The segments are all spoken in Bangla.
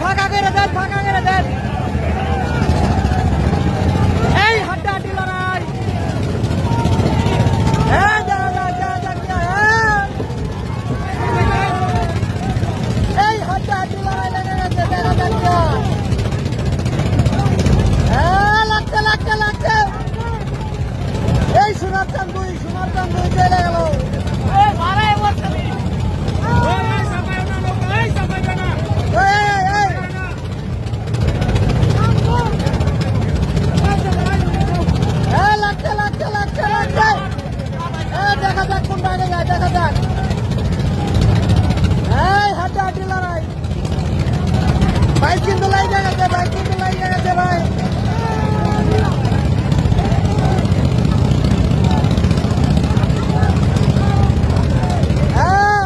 ফাঁকা করে দেন ফাঁকা করে দেন এই হাড্ডি হাড্ডি লড়াই হ্যাঁ যা যা যা যা কি হয়, হ্যাঁ এই হাড্ডি হাড্ডি লড়াই লেগে গেছে দেখা যাক কি হয়। হ্যাঁ লাগছে লাগছে লাগছে এই সোনার চান দুই সোনার চান দুই চলে গেল এই, এই, হ্যাঁ লাগছে লাগছে লাগছে লাগছে এই দেখা যাক কোনটা আগে যায় দেখা যাক এই হাড্ডি হাড্ডি লড়াই বাইক কিন্তু লাইগে গেছে বাইক কিন্তু লাইগে গেছে ভাই হ্যাঁ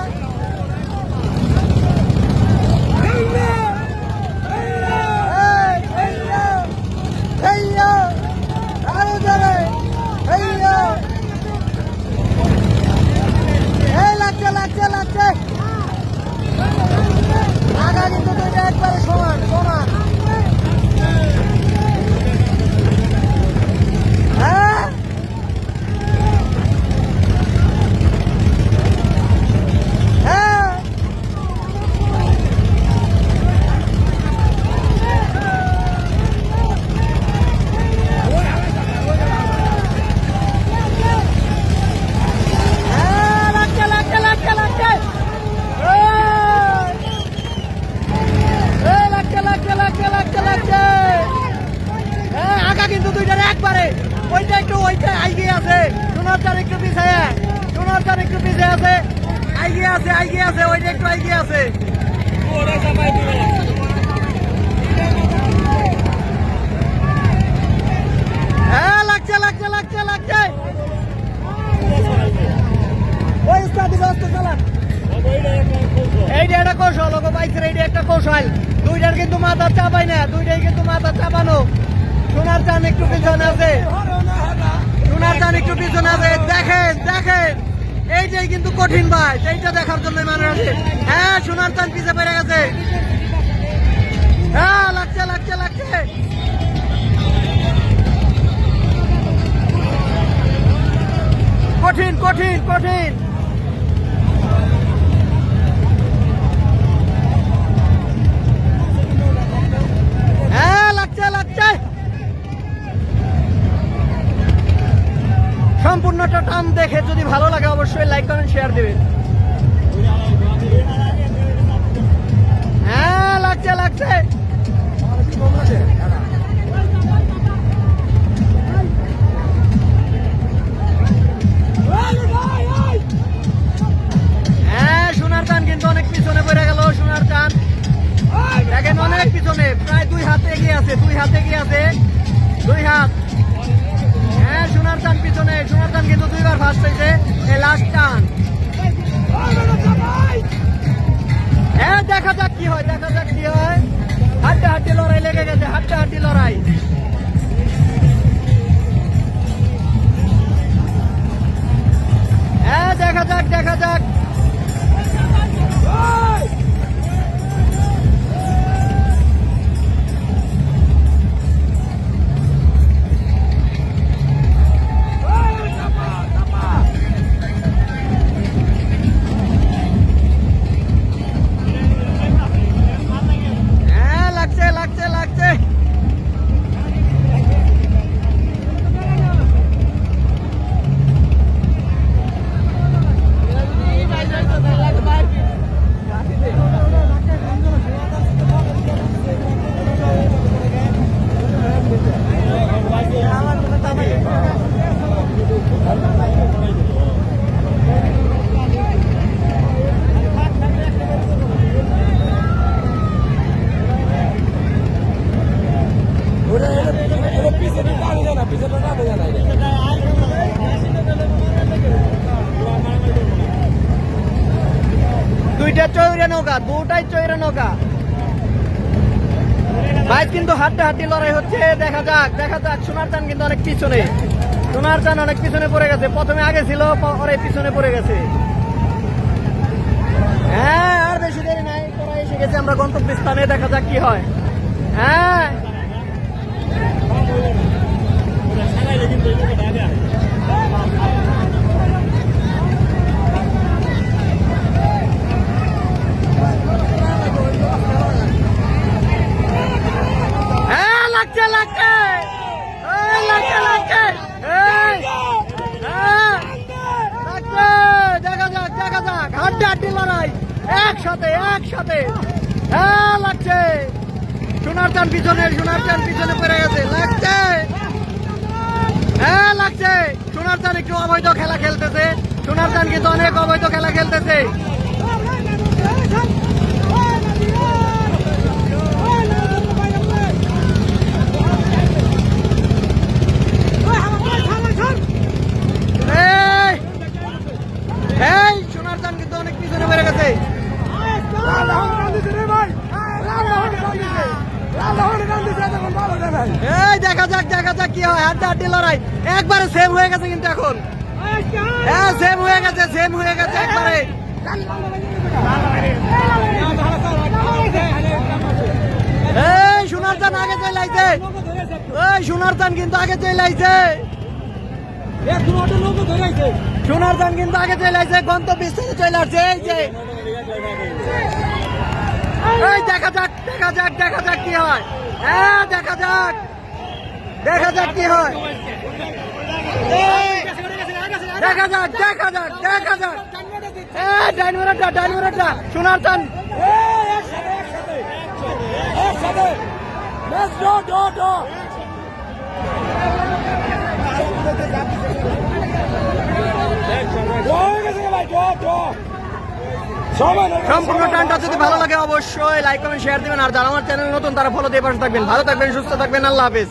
এই, হেইয়ো, হেইয়ো, আরও জোরে, হেইয়ো। এই লাগছে লাগছে লাগছে আগা কিন্তু দুইটা একবারে সমান সমান হ্যাঁ হ্যাঁ হ্যাঁ, লাগছে, লাগছে, লাগছে, লাগছে। এই! এই, লাগছে, লাগছে, লাগছে, লাগছে, লাগছে। হ্যাঁ, আগা কিন্তু দুইটার একবারে ওইটা একটু ওইটা আইগিয়ে আছে সোনার চার একটু পিছিয়ে সোনার চার একটু পিছিয়ে আছে আইগিয়ে আছে আইগিয়ে আছে ওইটা একটু আইগিয়ে আছে হ্যাঁ লাগছে লাগছে লাগছে লাগছে ওই উস্তাদি ব্যস্ত চালান এইটা একটা কৌশল ওগো বাইকের এইটা একটা কৌশল। দুইটার কিন্তু মাথা চাপাই না, দুইটাই কিন্তু মাথা চাপানো। সোনার চান একটু পিছনে আছে। সোনার চান একটু পিছনে আছে। দেখেন দেখেন। এইটাই কিন্তু কঠিন ভাই, এইটা দেখার জন্য মানুষ আছে। হ্যাঁ সোনার চান পিছে পেরে গেছে। হ্যাঁ লাগছে লাগছে লাগছে। কঠিন কঠিন কঠিন। ভালো লাগে অবশ্যই লাইক কমেন্ট শেয়ার দেবেন। হ্যাঁ লাগছে লাগছে। হ্যাঁ কিন্তু অনেক পিছনে পড়ে অনেক পিছনে, প্রায় দুই হাতে এগিয়ে আছে, দুই হাত এগিয়ে আছে। দুই হাত। সোনার টান পিছনে, সোনার টান কিন্তু দুইবার ফার্স্ট হয়েছে এই লাস্ট টান হ্যাঁ দেখা যাক কি হয়, দেখা যাক কি হয়। হাড্ডে হাড্ডি লড়াই লেগে গেছে, হাড্ডে হাড্ডি লড়াই। হ্যাঁ দেখা যাক দেখা যাক। দুইটা চৈরে নৌকা, দুটাই চৈরে নৌকা। ভাই, কিন্তু হাড্ডা হাড্ডি লড়াই হচ্ছে। দেখা যাক দেখা যাক। সোনার চান কিন্তু অনেক পিছনে। সোনার চান অনেক পিছনে পড়ে গেছে। প্রথমে আগে ছিল, পরে পিছনে পড়ে গেছে। হ্যাঁ আর বেশি দেরি নাই। তোরা এসে গেছে আমরা গন্তব্য স্থানে দেখা যাক কি হয়। হ্যাঁ। একসাথে একসাথে হ্যাঁ লাগছে। সোনার চান পিছনে সোনার চান পিছনে পড়ে গেছে। লাগছে। হ্যাঁ লাগছে। সোনার চান একটু অবৈধ খেলা খেলতেছে। সোনার চান কিন্তু অনেক অবৈধ খেলা খেলতেছে। এই! সোনার চান কিন্তু অনেক পিছনে বেড়ে গেছে। এই দেখা যাক দেখা যাক কি হয়। হাড্ডা হাড্ডি লড়াই। একবারে সেম হয়ে গেছে কিন্তু এখন। হ্যাঁ? সেম হয়ে গেছে সেম হয়ে গেছে একবারে। এই সোনার চান আগে চলে আইছে এই সোনার চান কিন্তু আগে চলে আইছে সোনার চান কিন্তু আগে চলে আইছে গন্তব্য স্থলে চলে আসছে এই যে। এই দেখা যাক দেখা যাক দেখা যাক কি হয়। হ্যাঁ দেখা যাক। দেখা যাক কি হয়। দেখা যাক দেখা যাক দেখা যাক। এই ডাইনোরেটটা ডাইনোরেটটা সোনার চান। সম্পূর্ণ টানটা যদি ভালো লাগে অবশ্যই লাইক কমেন্ট শেয়ার দিবেন। আর যারা আমার চ্যানেল নতুন, তারা ফলো দিয়ে পাশে থাকবেন। ভালো থাকবেন, সুস্থ থাকবেন। আল্লাহ হাফিজ।